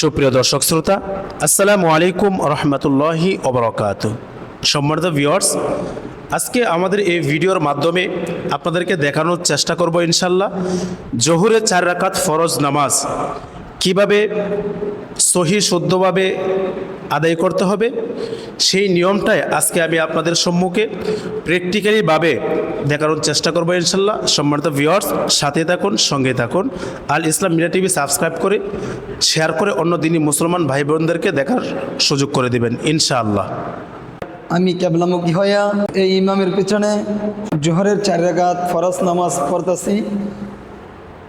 সুপ্রিয় দর্শক শ্রোতা, আসসালামু আলাইকুম রহমতুল্লাহি অবরকাত সম্মানিত ভিওয়ার্স আজকে আমাদের এই ভিডিওর মাধ্যমে আপনাদেরকে দেখানোর চেষ্টা করব ইনশাল্লাহ জহুরের চার রাকাত ফরজ নামাজ। কীভাবে সহি শুদ্ধভাবে আদায় করতে হবে, সেই নিয়মটাই আজকে আমি আপনাদের সম্মুখে প্র্যাকটিক্যালিভাবে দেখানোর চেষ্টা করব ইনশাল্লাহ। সম্মানিত ভিউয়ার্স সাথে থাকুন, সঙ্গে থাকুন। Al Islam media TV subscribe করে শেয়ার করে অন্য দিনই মুসলমান ভাই বোনদেরকে দেখার সুযোগ করে দিবেন ইনশাআল্লাহ। আমি কেবলামুখী হইয়া এই ইমামের পিছনে জোহরের চার রাগাত ফরজ নামাজ পড়তেছি।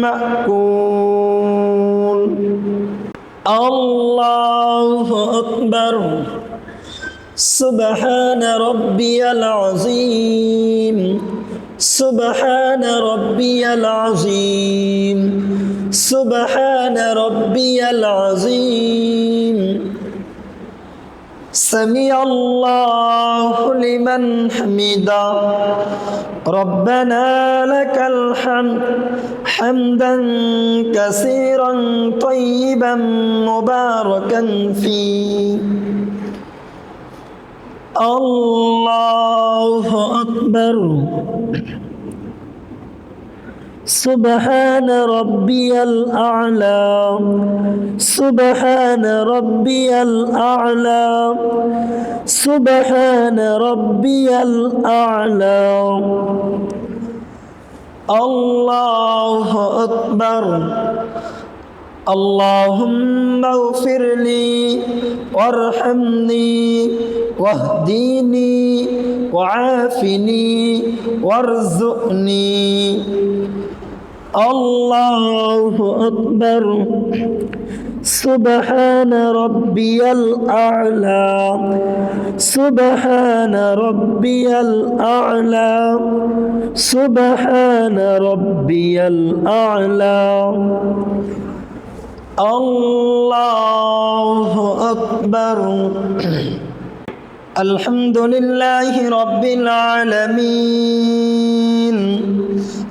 مأكول الله أكبر. سبحان ربي العظيم. سبحان ربي العظيم. سبحان ربي العظيم. سمع الله لمن حمده. ربنا لك الحمد حمدا كثيرا طيبا مباركا فيه. الله أكبر. سبحان ربي الأعلى سبحان ربي الأعلى سبحان ربي الأعلى الله أكبر اللهم اغفر لي وارحمني واهديني وعافني وارزقني الله أكبر. سبحان ربي الأعلى. سبحان ربي الأعلى. سبحان ربي الأعلى. الله أكبر. الحمد لله رب العالمين.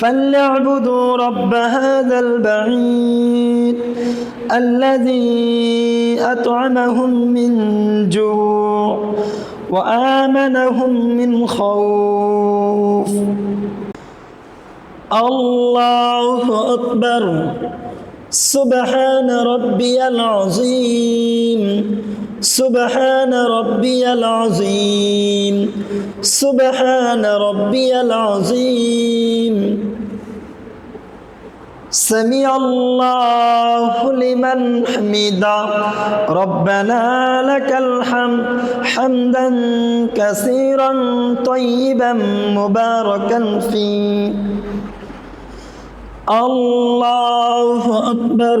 فليعبدوا رب هذا البعيد الذي أطعمهم من جوع وآمنهم من خوف. الله أكبر. سبحان ربي العظيم. سبحان ربي العظيم. سبحان ربي العظيم. سمع الله لمن حمده. ربنا لك الحمد حمدا كثيرا طيبا مباركا فيه. الله أكبر.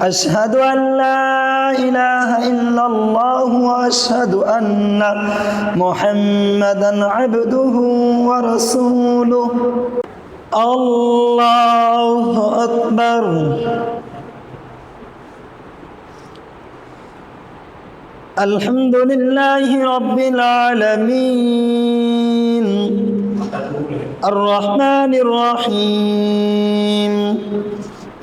أشهد أن لا إله إلا الله وأشهد أن محمدا عبده ورسوله. الله أكبر. الحمد لله رب العالمين. الرحمن الرحيم.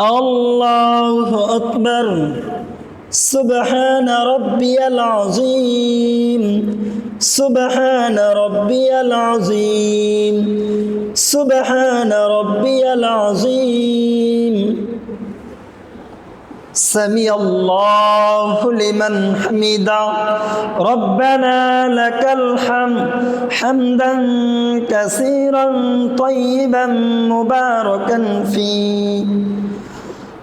الله أكبر سبحان ربي العظيم سبحان ربي العظيم سبحان ربي العظيم سمع الله لمن حمده ربنا لك الحمد حمدا كثيرا طيبا مباركا فيه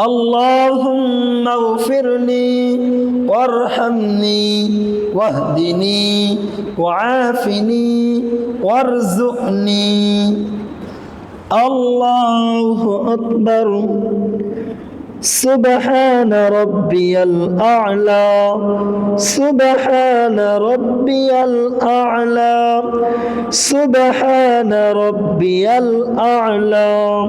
اللهم اغفر لي وارحمني واهدني وعافني وارزقني الله أكبر سبحان ربي الأعلى سبحان ربي الأعلى سبحان ربي الأعلى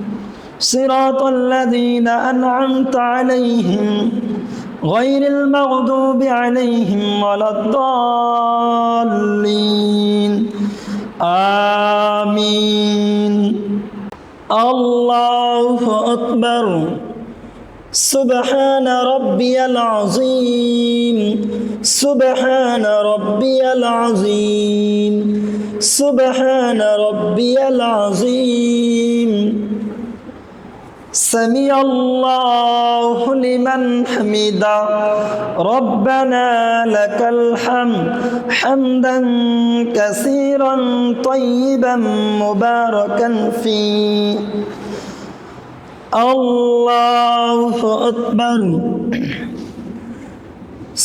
صراط الذين أنعمت عليهم غير المغضوب عليهم ولا الضالين. آمين. الله أكبر. سبحان ربي العظيم. سبحان ربي العظيم. سبحان ربي العظيم. سمع الله لمن حمده. ربنا لك الحمد حمدا كثيرا طيبا مباركا فيه. الله أكبر.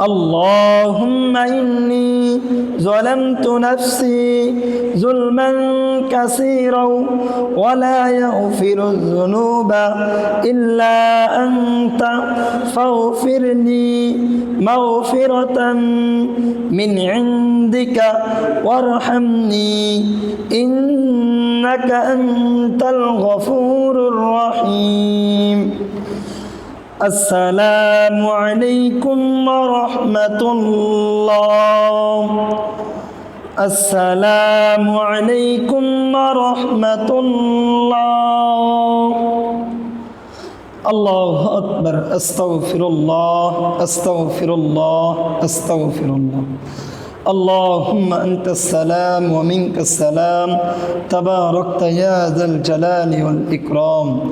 اللهم إني ظلمت نفسي ظلما كثيرا ولا يغفر الذنوب إلا أنت فاغفرني مغفرة من عندك وارحمني إنك أنت الغفور الرحيم السلام عليكم ورحمة الله. السلام عليكم ورحمة الله. الله أكبر. أستغفر الله. أستغفر الله. أستغفر الله. اللهم أنت السلام ومنك السلام. تباركت يا ذا الجلال والإكرام.